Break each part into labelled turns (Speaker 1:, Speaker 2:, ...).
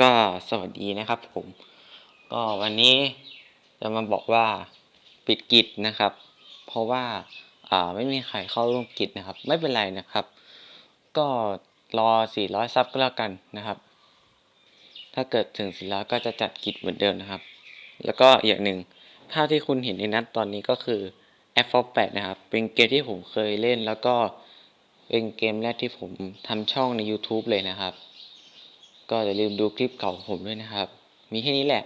Speaker 1: ก็สวัสดีนะครับผม ก็วันนี้จะมาบอกว่าปิดกิจนะครับ เพราะว่าอ่าไม่มีใครเข้าร่วมกิจนะครับ ไม่เป็นไรนะครับ ก็รอ 400 ซับก็แล้วกันนะครับ ถ้าเกิดถึง 400 ก็จะจัดกิจเหมือนเดิมนะครับ แล้วก็อย่างหนึ่งภาพที่คุณเห็นในนั้นตอนนี้ก็คือ f 8 8นะครับ เป็นเกมที่ผมเคยเล่นแล้วก็เป็นเกมแรกที่ผมทำช่องใน YouTube เลยนะครับ ก็อย่าลืมดูคลิปเก่าของผมด้วยนะครับ มีแค่นี้แหละ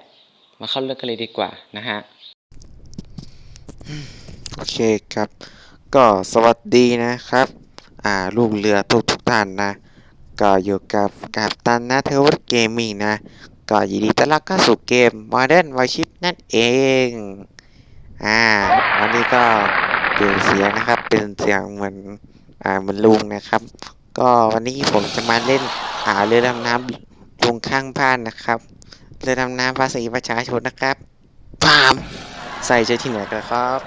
Speaker 1: มาเข้าเรื่องกันเลยดีกว่านะฮะ
Speaker 2: โอเคครับ ก็สวัสดีนะครับ อ่า ลูกเรือทุกทุกท่านนะ ก็อยู่กับกับตันนะเทวร์เกมมิ่งนะ ก็ยินดีต้อนรับเข้าสู่เกม Modern Warship นั่นเอง อ่า วันนี้ก็เปลี่ยนเสียงนะครับ เป็นเสียงเหมือน อ่า เหมือนลุงนะครับ ก็วันนี้ผมจะมาเล่นอ่าเรือดำน้ำ ลุงข้างบ้านนะครับเรือดำน้ำภาษีประชาชนนะครับพามใส่ใจที่ไหนกันครับ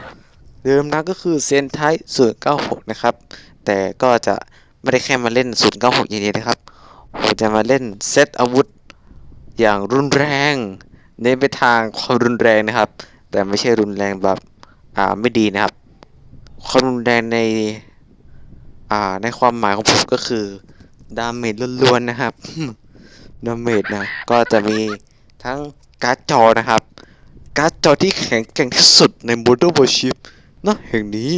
Speaker 2: เดิมนะก็คือเซนไทศูนย์เก้าหกนะครับ แต่ก็จะไม่ได้แค่มาเล่นศูนย์เก้าหกอย่างเดียวนะครับผมจะมาเล่นเซตอาวุธอย่างรุนแรง เน้นไปทางความรุนแรงนะครับ แต่ไม่ใช่รุนแรงแบบอ่าไม่ดีนะครับความรุนแรงในอ่าในความหมายของผมก็คือดาเมจล้วนๆนะครับ ดาเมจนะ ก็จะมีทั้งการ์ดจอนะครับ การ์ดจอที่แข็งแกร่งที่สุดใน Modern Warship ณแห่งนี้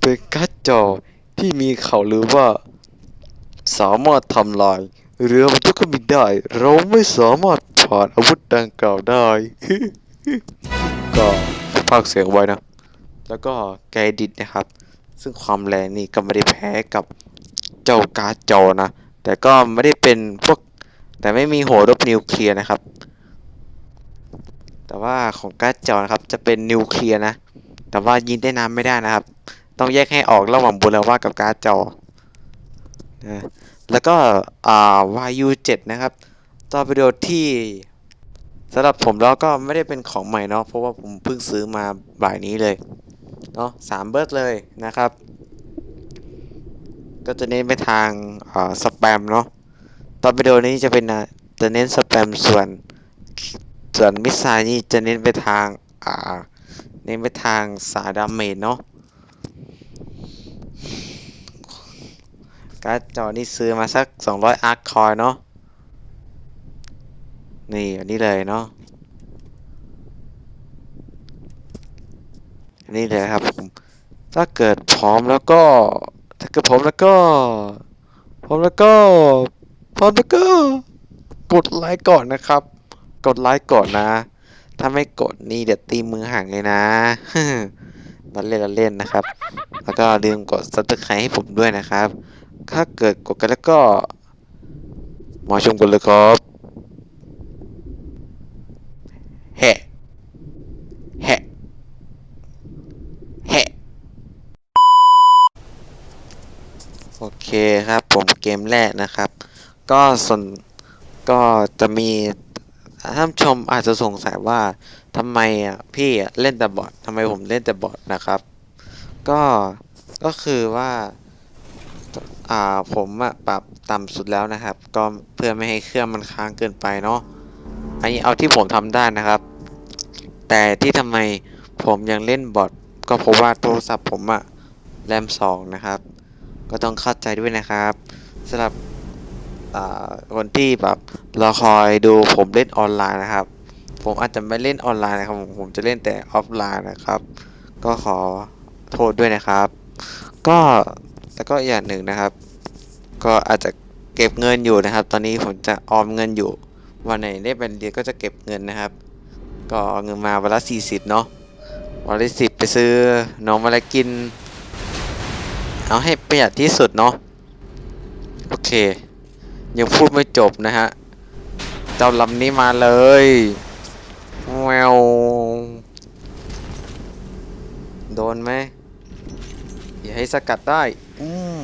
Speaker 2: เป็นการ์ดจอที่มีเขาวลือว่า สามารถทำลายเรือบรรทุกบินได้ เราไม่สามารถผ่านอาวุธดังกล่าวได้ ก็ภาคเสียงไว้นะ แล้วก็ไกด์ดิดนะครับ ซึ่งความแรงนี่ก็ไม่ได้แพ้กับเจ้าการ์ดจอนะ แต่ก็ไม่ได้เป็นพวก แต่ไม่มีหัวรบนิวเคลียร์นะครับ แต่ว่าของการ์ดจอนะครับจะเป็นนิวเคลียร์นะ แต่ว่ายิงได้น้ำไม่ได้นะครับ ต้องแยกให้ออกระหว่างบุรวากับการ์ดจอนะแล้วก็อ่า YU7 นะครับต่อไปดูที่สำหรับผมแล้วก็ไม่ได้เป็นของใหม่เนาะเพราะว่าผมเพิ่งซื้อมาบ่ายนี้เลยเนาะสามเบิร์ดเลยนะครับ ก็จะเน้นไปทางสแปมเนาะ ตอนวิดีโอนี้จะเป็นอะจะเน้นสแปมส่วนส่วนมิสไซล์นี่จะเน้นไปทางอ่าเน้นไปทางสายดาเมจเนาะการ์ดจอนี่ซื้อมาสัก 200 อาร์คคอยเนาะนี่อันนี้เลยเนาะอันนี้เลยครับผมถ้าเกิดพร้อมแล้วก็ ถ้าเกิดพร้อมแล้วก็ พร้อมแล้วก็ พร้อมแล้วก็กดไลค์ก่อนนะครับ กดไลค์ก่อนนะ ถ้าไม่กดนี่เดี๋ยวตีมือห่างเลยนะเราเล่นเราเล่นนะครับ แล้วก็ลืมกด subscribe ให้ผมด้วยนะครับ ถ้าเกิดกดกันแล้วก็มาชมกันเลยครับแฮะแฮะแฮะโอเคครับผมเกมแรกนะครับ ก็ส่วนก็จะมีท่านชมอาจจะสงสัยว่าทำไมอะพี่เล่นแต่บอททำไมผมเล่นแต่บอทนะครับ ก็ก็คือว่าอ่าผมอะปรับต่ำสุดแล้วนะครับ ก็เพื่อไม่ให้เครื่องมันค้างเกินไปเนาะอันนี้เอาที่ผมทำได้นะครับ แต่ที่ทำไมผมยังเล่นบอทก็เพราะว่าโทรศัพท์ผมอะแรมสองนะครับ ก็ต้องเข้าใจด้วยนะครับสำหรับ คนที่แบบรอคอยดูผมเล่นออนไลน์นะครับ ผมอาจจะไม่เล่นออนไลน์นะครับ ผมจะเล่นแต่ออฟไลน์นะครับ ก็ขอโทษด้วยนะครับ ก็แล้วก็อย่างหนึ่งนะครับ ก็อาจจะเก็บเงินอยู่นะครับ ตอนนี้ผมจะออมเงินอยู่วันไหนได้เป็นเดือนก็จะเก็บเงินนะครับ ก็เอาเงินมาวันละสี่สิบเนาะวันละสิบไปซื้อนมอะไรกิน เอาให้ประหยัดที่สุดเนาะโอเค ยังพูดไม่จบนะฮะ เจ้าลำนี้มาเลยแววโดนไหมอย่าให้สกัดได้อืม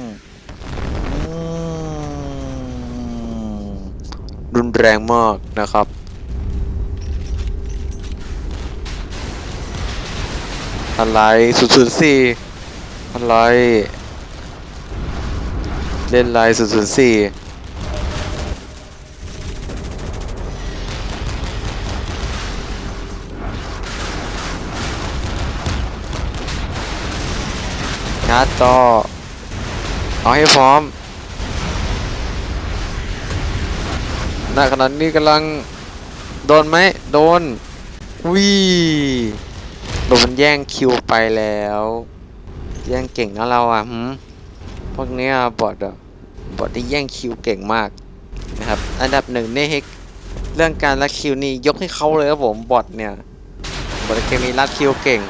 Speaker 2: รุนแรงมากนะครับ อะไรศูนย์ศูนย์สี่อะไร เล่นไรศูนย์ศูนย์สี่ ชาร์จอเอาให้พร้อมณขณะนี้กำลังโดนไหมโดนวิโดนมันแย่งคิวไปแล้ว แย่งเก่งนะเราอะหืมพวกเนี้ยบอทอะบอทที่แย่งคิวเก่งมากนะครับ อันดับหนึ่งในเฮกเรื่องการรัดคิวนี่ยกให้เขาเลยครับผมบอทเนี่ยบอทเกมนี้รัดคิวเก่ง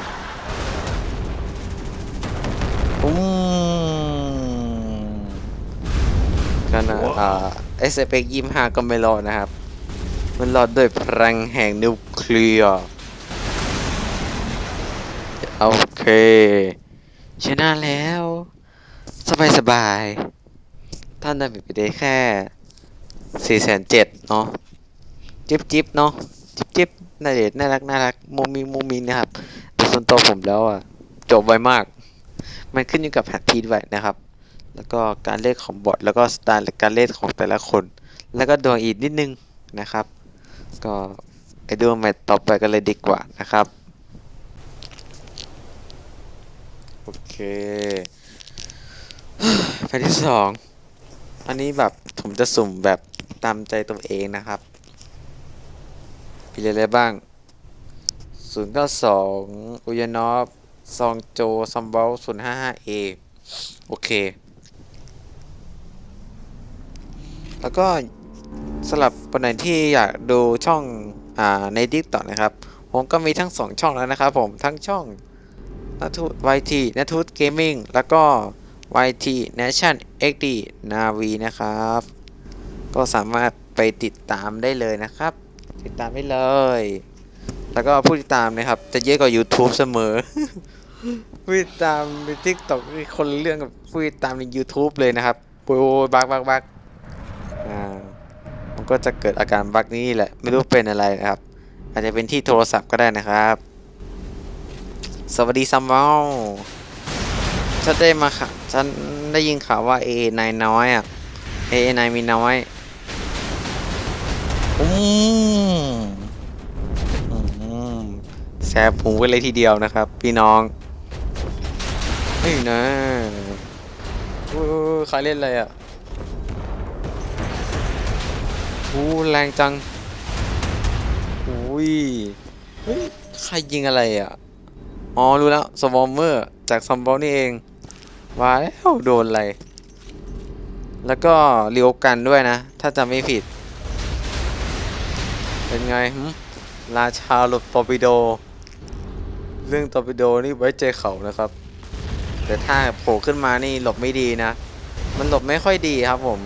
Speaker 2: กันนะอ่า s f x ยี่ห้าก็ไม่รอดนะครับ มันรอดด้วยพลังแห่งนิวเคลียร์โอเค ชนะแล้ว สบายสบายๆท่านได้ไปได้แค่สี่แสนเจ็ดเนาะจิ๊บจิ๊บเนาะจิ๊บจิ๊บน่าเด็ดน่ารักน่ารักมุมมิงมุมมิงนะครับแต่ส่วนตัวผมแล้วอะ จบไวมาก มันขึ้นอยู่กับแพททีไว้นะครับ แล้วก็การเล่นของบอทแล้วก็สไตล์การเล่นของแต่ละคน แล้วก็ดวงอีกนิดนึงนะครับ ก็ไปดูแมตช์ต่อไปกันเลยดีกว่านะครับ โอเคแพทที่สองอันนี้แบบผมจะสุ่มแบบตามใจตัวเองนะครับมีอะไรบ้าง 092อุยานอฟซองโจซัมเบล 055A โอเค แล้วก็สำหรับคนไหนที่อยากดูช่องอ่าในดิกต่อนะครับ ผมก็มีทั้ง 2 ช่องแล้วนะครับผมทั้งช่องนัทู YT นัทูเกมมิ่งแล้วก็ YT Nation XD Navi นะครับ ก็สามารถไปติดตามได้เลยนะครับ ติดตามได้เลย แล้วก็ผู้ติดตามนะครับ จะเยอะกว่า YouTube เสมอผู้ติดตามใน TikTok คนเรื่องกับผู้ติดตามใน YouTube เลยนะครับโอ้ยบักบักบัก ก็จะเกิดอาการบั๊กนี้แหละ ไม่รู้เป็นอะไรนะครับ อาจจะเป็นที่โทรศัพท์ก็ได้นะครับ สวัสดีซัมเมลฉันได้มาค่ะฉันได้ยินข่าวว่า A นายน้อยอะ A นายมีน้อยอืมแซบหูไปเลยทีเดียวนะครับ พี่น้องนี่นะใครเล่นอะไรอะ โอ้แรงจังอุ้ยเฮ้ยใครยิงอะไรอะ อ๋อ รู้แล้วสวอมเมอร์จากซอมบอลนี่เองว่าแล้วโดนอะไร แล้วก็เลียวกันด้วยนะ ถ้าจำไม่ผิด เป็นไงราชาหลบตอร์ปิโด เรื่องตอร์ปิโดนี่ไว้ใจเขานะครับ แต่ถ้าโผล่ขึ้นมานี่หลบไม่ดีนะ มันหลบไม่ค่อยดีครับผม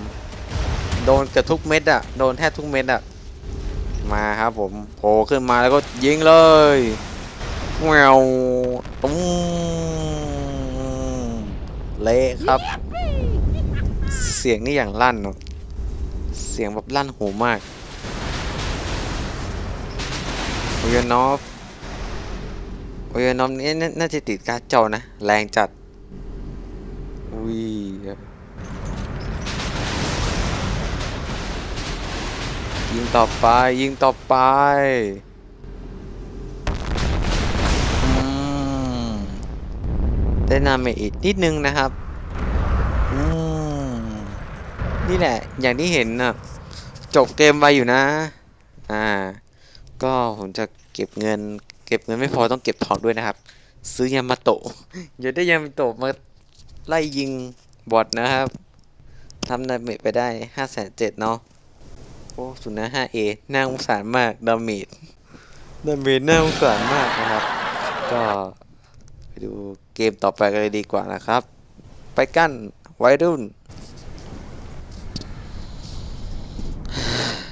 Speaker 2: โดนเกือบทุกเม็ดอะโดนแทบทุกเม็ดอะมาครับผมโผล่ขึ้นมาแล้วก็ยิงเลยแววตุ้มเละครับ เสียงนี่อย่างลั่นเนอะเสียงแบบลั่นหูมากโอเยนอฟโอเยนอฟนี่น่าน่าจะติดการ์ดจอนะ แรงจัดอุ้ย ยิงต่อไปยิงต่อไปได้นามจอีกนิดนึงนะครับนี่แหละ อย่างที่เห็นนะจบเกมไปอยู่นะ อ่า ก็ผมจะเก็บเงิน เก็บเงินไม่พอต้องเก็บทองด้วยนะครับ ซื้อยามาโตะอย่าได้ยามาโตะมาไล่ยิงบอทนะครับทำดาเมจไปได้ห้าแสนเจ็ดเนาะ โอ้สุนัข 5A น่าสงสารมากดาเมจดาเมจน่าสงสารมากนะครับ ก็ไปดูเกมต่อไปกันเลยดีกว่านะครับ ไปกันวัยรุ่น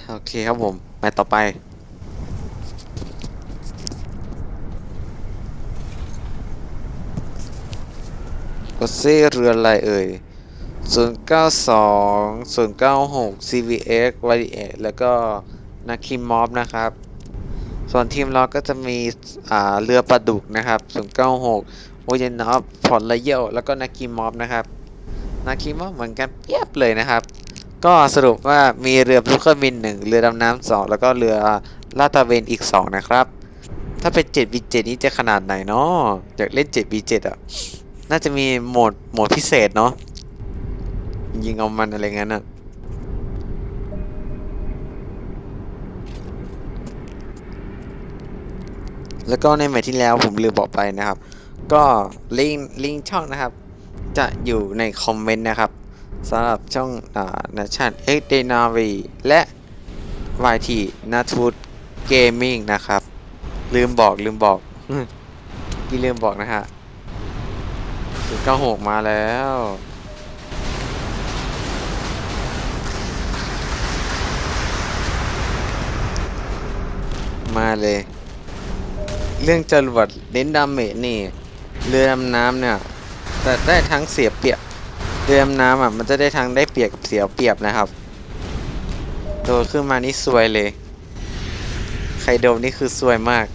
Speaker 2: โอเคครับผมไปต่อไปโอเซ่เรืออะไรเอ่ย 092 096 CVX YDX แล้วก็นักคิมมอฟนะครับ ส่วนทีมเราก็จะมีเรือประดุกนะครับ 096โอเยนอฟพอร์ตไลเยลแล้วก็นักคิมมอฟนะครับ นักคิมมอฟเหมือนกันเปียบเลยนะครับ ก็สรุปว่ามีเรือลูกเครื่องบินหนึ่งเรือดำน้ำสองแล้วก็เรือลาดตระเวนอีก 2 นะครับ ถ้าเป็น 7 v 7 นี้จะขนาดไหนเนาะอยากเล่น 7 v 7 อะ น่าจะมีโหมดโหมดพิเศษเนาะ ยิงเอามันอะไรงั้นอะแล้วก็ในแมตช์ที่แล้วผมลืมบอกไปนะครับ ก็ลิงลิงช่องนะครับ จะอยู่ในคอมเมนต์นะครับสำหรับช่องอ่านาชันเอ็กเดนาวีและ YT นาทูดเกมมิ่งนะครับ ลืมบอกลืมบอกที่ลืมบอกนะฮะสุดเก้าหกมาแล้ว มาเลย เรื่องจรวดเน้นดาเมจนี่ เรือดำน้ำเนี่ยแต่ได้ทั้งเสียเปรียบ เรือดำน้ำอะมันจะได้ทั้งได้เปรียบกับเสียเปรียบนะครับ โดนขึ้นมานี่ซวยเลย ใครโดนนี่คือซวยมาก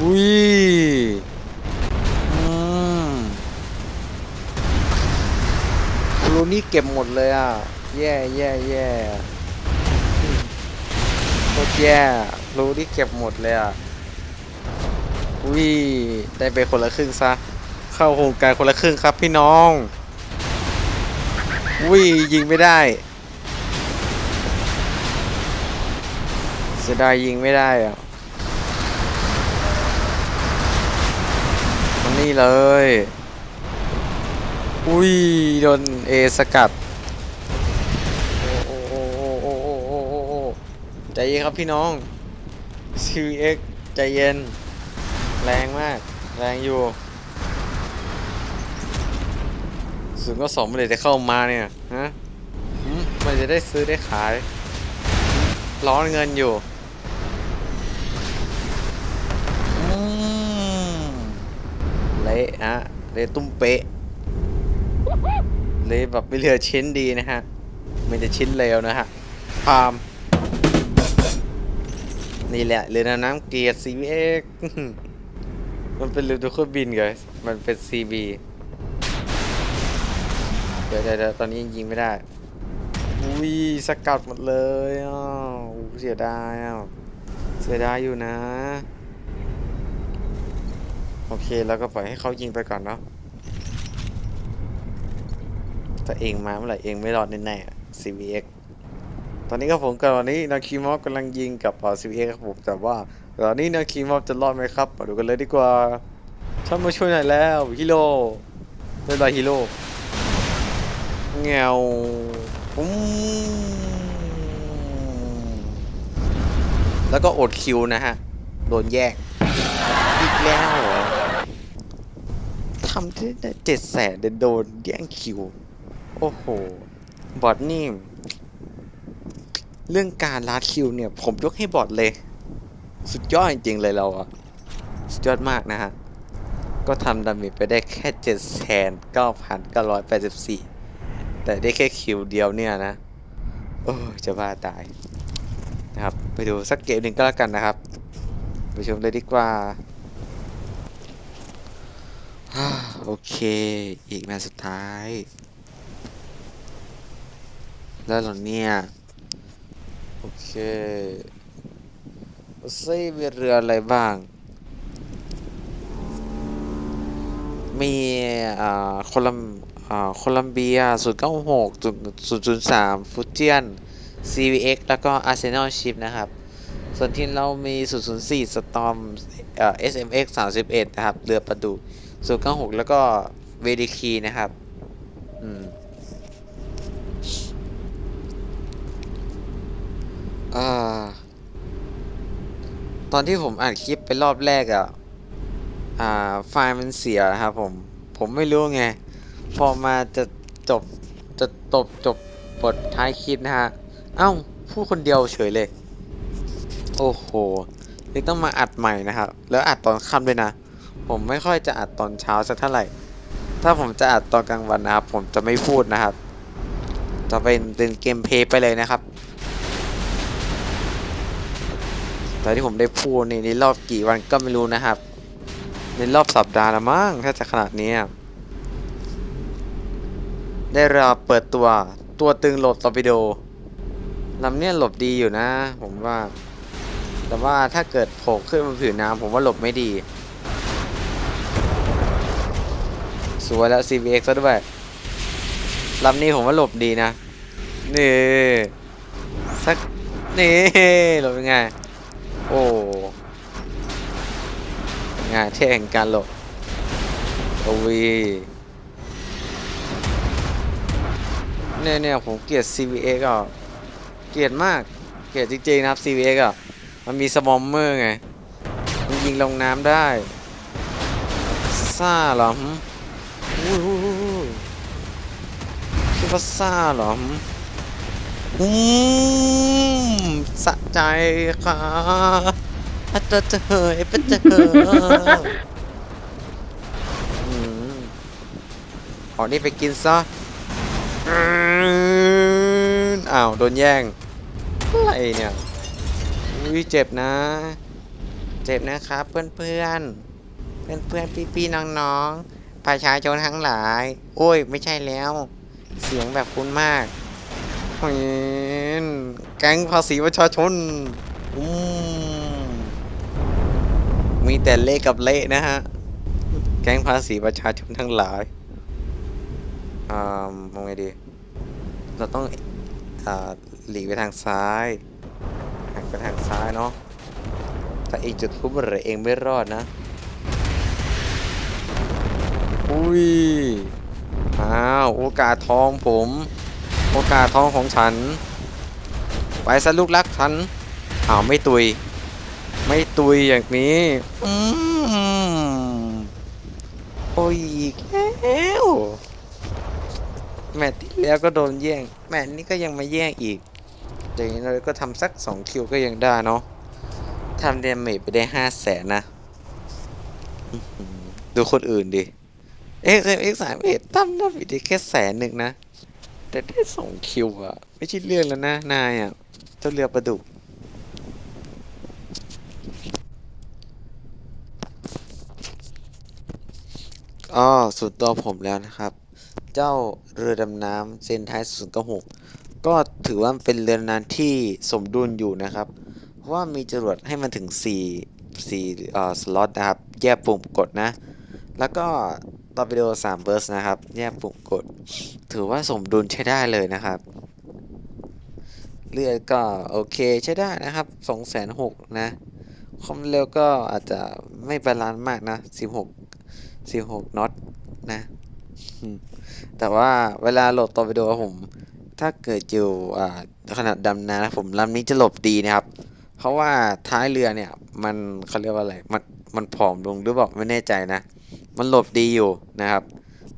Speaker 2: อุ้ย นี่เก็บหมดเลยอะ แย่แย่แย่โคตรแย่รูนี่เก็บหมดเลยอะอุ้ยได้ไปคนละครึ่งซะ เข้าโครงการคนละครึ่งครับพี่น้องอุ้ยยิงไม่ได้เสียดายยิงไม่ได้อะมันนี่เลย อุ้ยโดนเอสกัดโอ้โอ้โอ้โอ้โอ้โอ้โอ้โอ้ใจเย็นครับพี่น้อง CX ใจเย็น แรงมาก แรงอยู่สูงก็สองเมื่อไหร่จะเข้ามาเนี่ยฮะมันจะได้ซื้อได้ขาย ร้อนเงินอยู่เละฮะเละตุ้มเป๊ะ เละแบบไม่เหลือชิ้นดีนะฮะไมแต่จะชิ้นเลวนะฮะพามนี่แหละเรือดำน้ำเกียร์ CVX มันเป็นเรือดูเครื่องบินไงมันเป็น CB เดี๋ยวเดี๋ยวเดี๋ยวตอนนี้ยิงไม่ได้ อุ้ยสกัดหมดเลยอ้าวอู้เสียดายอะเสียดายอยู่นะ โอเค แล้วก็ปล่อยให้เขายิงไปก่อนเนาะ ถ้าเองมาเมื่อไหร่เองไม่รอดแน่ๆ CVX ตอนนี้ก็ผมกับตอนนี้นาคีมอฟกำลังยิงกับเอ่อ CVX ครับผมแต่ว่าตอนนี้นาคีมอฟจะรอดไหมครับมาดูกันเลยดีกว่าท่านมาช่วยหน่อยแล้วฮีโร่บ๊ายบายฮีโร่เงวปุ้มแล้วก็อดคิวนะฮะ โดนแยก อีกแล้วเหรอทำได้เจ็ดแสนเดนโดนแย่งคิว โอ้โห บอทนี่ เรื่องการลัดคิวเนี่ย ผมยกให้บอทเลย สุดยอดจริงๆเลยเราอะสุดยอดมากนะฮะ ก็ทำดาเมจไปได้แค่เจ็ดแสนเก้าพันเก้าร้อยแปดสิบสี่แต่ได้แค่คิวเดียวเนี่ยนะ โอ้จะบ้าตายนะครับ ไปดูสักเกมหนึ่งก็แล้วกันนะครับ ไปชมเลยดีกว่าฮ่าโอเค อีกแมตช์สุดท้าย แล้วหรอเนี่ย โอเคซี่มีเรืออะไรบ้าง มีอ่าโคลัมอ่าโคลัมเบียศูนย์เก้าหกศูนย์ศูนย์สามฟุตเจียน CVX แล้วก็อาร์เซนอลชิพนะครับ ส่วนที่เรามีสุดศูนย์สี่สตอมเอ่อ็กซ์สามสิบเอ็ดนะครับ เรือประดุาหกแล้วก็เวดิคีนะครับ อืม อ่า ตอนที่ผมอัดคลิปไปรอบแรกอะ่ะ อ่า ไฟล์มันเสียนะครับผม ผมไม่รู้ไง พอมาจะจบ จะตบจบบทท้ายคลิปนะฮะ เอ้า พูดคนเดียวเฉยเลย โอ้โหนี่ต้องมาอัดใหม่นะครับ แล้วอัดตอนค่ำด้วยนะ ผมไม่ค่อยจะอัดตอนเช้าสักเท่าไหร่ ถ้าผมจะอัดตอนกลางวันนะครับ ผมจะไม่พูดนะครับ จะเป็นเป็นเกมเพย์ไปเลยนะครับ แต่ที่ผมได้พูดนี่ในรอบกี่วันก็ไม่รู้นะครับ ในรอบสัปดาห์ละมั้งถ้าจะขนาดนี้ ได้เวลาเปิดตัวตัวตึงหลดตอร์ปิโดลำเนี่ยหลบดีอยู่นะ ผมว่า แต่ว่าถ้าเกิดโผล่ขึ้นบนผิวน้ำผมว่าหลบไม่ดี สวยแล้ว CVX ซะด้วยลำนี้ผมว่าหลบดีนะ นี่สักนี่หลบยังไง โอ้งานเท่แห่งการหลบโอ้ยเนี่ยเนี่ยผมเกลียด CVX อะเกลียดมากเกลียดจริงๆนะครับ CVX อะมันมีสมอมเมอร์ไง มันยิงลงน้ำได้ซ่าหรอหึอุ้ยอุ้ยอุ้ยอุ้ยคิดว่าซ่าหรอหึอืมสะ ใจค่ะอาจจะเจอเป็นเจออืมเอานี่ไปกินซะอ้าว โดนแย่ง อะไรเนี่ย อุ้ยเจ็บนะ เจ็บนะครับ เพื่อนเพื่อนเพื่อนเพื่อนพี่พี่ๆน้องประชาชนทั้งหลาย โอ้ย ไม่ใช่แล้ว เสียงแบบคุณมาก เฮ้ยแก๊งภาษีประชาชนอืมมีแต่เละกับเละนะฮะ แก๊งภาษีประชาชนทั้งหลายอ่ามองไงดี เราต้องอ่าหลีกไปทางซ้ายหันไปทางซ้ายเนาะถ้าเองจุดทุบหรือเองไม่รอดนะ อุ้ยอ้าว โอกาสทองผม โอกาสทองของฉัน ไปซะลูกรักฉันอ้าวไม่ตุย ไม่ตุยอย่างนี้อืมโอ้ยอีกแล้วแมตช์ที่แล้วก็โดนแย่ง แมตช์นี้ก็ยังมาแย่งอีกอย่างนี้เราก็ทำสัก2คิวก็ยังได้เนาะทำเดเมจไปได้ห้าแสนนะ ดูคนอื่นดิ เอ็กซ์เอ็กซ์สามเอ็ดตั้มได้ไปได้แค่แสนหนึ่งนะ แต่ได้สองคิวอะไม่ใช่เรื่องแล้วนะ นายอะเจ้าเรือประดุกอ๋อสุดตัวผมแล้วนะครับ เจ้าเรือดำน้ำเซนไทศูนย์เก้าหกก็ถือว่าเป็นเรือนนานที่สมดุลอยู่นะครับ เพราะว่ามีจรวดให้มันถึง4 4เอ่อสล็อตนะครับ แยกปุ่มกดนะ แล้วก็ ตอร์ปิโด3เบิร์สนะครับแยกปุ่มกด ถือว่าสมดุลใช้ได้เลยนะครับเลือดก็โอเคใช้ได้นะครับ2 6 0 0นะความเร็วก็อาจจะไม่บาลานซ์มากนะ 16 16น็อตนะ แต่ว่าเวลาโหลดตอร์ปิโดผม ถ้าเกิดอยู่อ่าขนาดดำน้ำนะผมลำนี้จะหลบดีนะครับ เพราะว่าท้ายเรือเนี่ย มันเขาเรียกว่าอะไร มันมันผอมลงหรือเปล่าไม่แน่ใจนะ มันหลบดีอยู่นะครับ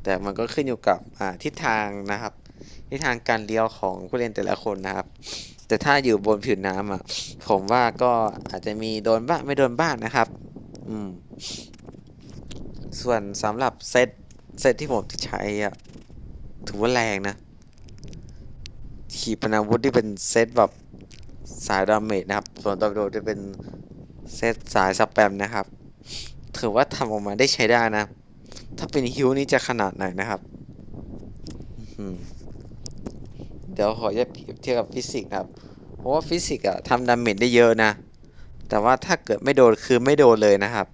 Speaker 2: แต่มันก็ขึ้นอยู่กับทิศทางนะครับ ทิศทางการเลี้ยวของผู้เล่นแต่ละคนนะครับ แต่ถ้าอยู่บนผิวน้ำอะ ผมว่าก็อาจจะมีโดนบ้างไม่โดนบ้างนะครับ อืม ส่วนสำหรับเซตเซตที่ผมจะใช้อะถือว่าแรงนะขีปนาวุธที่เป็นเซตแบบสายดาเมจนะครับ ส่วนตอร์โดจะเป็นเซตสายสแปมนะครับ ถือว่าทำออกมาได้ใช้ได้นะ ถ้าเป็นฮิวนี่จะขนาดไหนนะครับเดี๋ยวขอจะเปรียบเทียบกับฟิสิกส์ครับ เพราะว่าฟิสิกส์อะทำดาเมจได้เยอะนะ แต่ว่าถ้าเกิดไม่โดนคือไม่โดนเลยนะครับ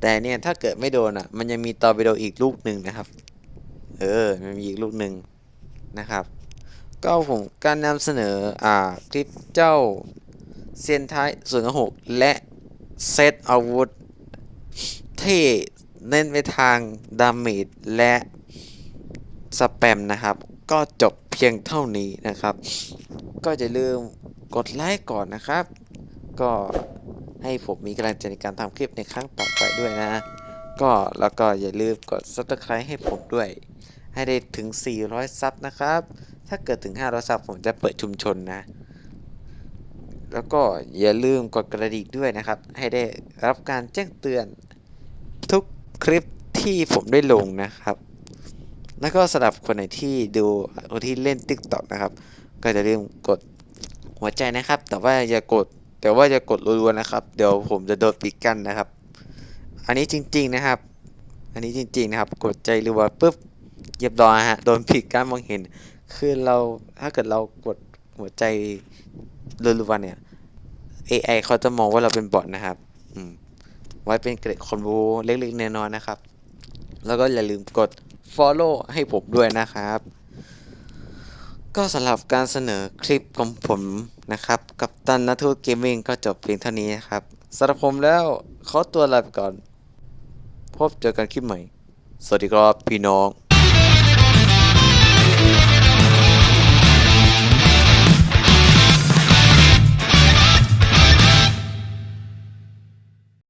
Speaker 2: แต่เนี่ยถ้าเกิดไม่โดนอะมันยังมีตอร์ปิโดอีกลูกหนึ่งนะครับ เออ มันมีอีกลูกหนึ่งนะครับ ก็ผมการนำเสนออ่าคลิปเจ้าเซียนท้ายส่วนหกและเซตอาวุธ ที่เน้นไปทางดาเมจและสแปมนะครับ ก็จบเพียงเท่านี้นะครับ ก็อย่าลืมกดไลค์ก่อนนะครับ ก็ให้ผมมีกำลังใจในการทำคลิปในครั้งต่อไปด้วยนะ ก็แล้วก็อย่าลืมกด subscribe ให้ผมด้วย ให้ได้ถึง 400 ซับนะครับ ถ้าเกิดถึง 500 ซับผมจะเปิดชุมชนนะ แล้วก็อย่าลืมกดกระดิ่งด้วยนะครับ ให้ได้รับการแจ้งเตือน คลิปที่ผมได้ลงนะครับ แล้วก็สำหรับคนไหนที่ดูคนที่เล่น TikTok นะครับ ก็จะลืมกดหัวใจนะครับ แต่ว่าอย่ากด แต่ว่าอย่ากดรัวๆนะครับ เดี๋ยวผมจะโดนปิดกั้นนะครับ อันนี้จริง ๆนะครับ อันนี้จริง ๆนะครับ กดใจรัวปุ๊บเรียบร้อยฮะ โดนปิดกั้นมองเห็น คือเราถ้าเกิดเรากดหัวใจรัวๆเนี่ย AI เขาจะมองว่าเราเป็นบอทนะครับ ไว้เป็นเกร็ดความรู้เล็กๆน้อยๆนะครับ แล้วก็อย่าลืมกด follow ให้ผมด้วยนะครับ ก็สำหรับการเสนอคลิปของผมนะครับ กับตันนัทูเกมมิ่งก็จบเพียงเท่านี้นะครับสำหรับผมแล้วขอตัวลาไปก่อน พบเจอกันคลิปใหม่ สวัสดีครับพี่น้อง